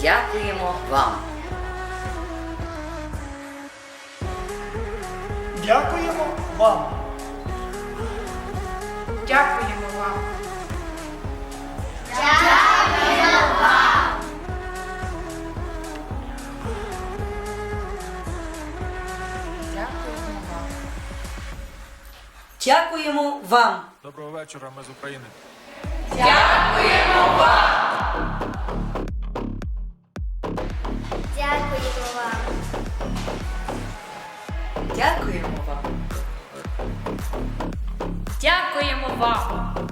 Дякуємо вам. Дякуємо вам. Дякуємо Дякуємо вам. Доброго вечора, ми з України. Дякуємо вам. Дякуємо вам. Дякуємо вам. Дякуємо вам.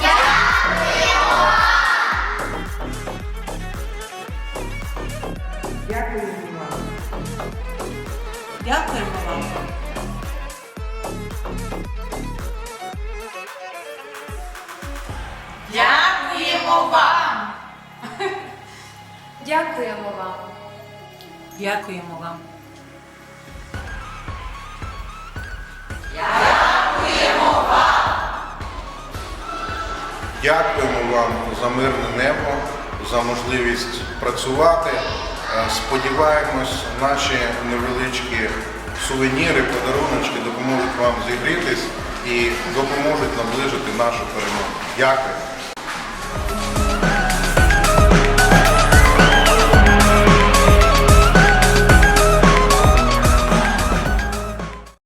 Дякуємо вам. Дякуємо вам. Дякуємо вам. Дякуємо вам за мирне небо, за можливість працювати. Е, Сподіваємось, наші невеличкі сувеніри, подаруночки допоможуть вам зігрітись і допоможуть наближити нашу перемогу. Дякую.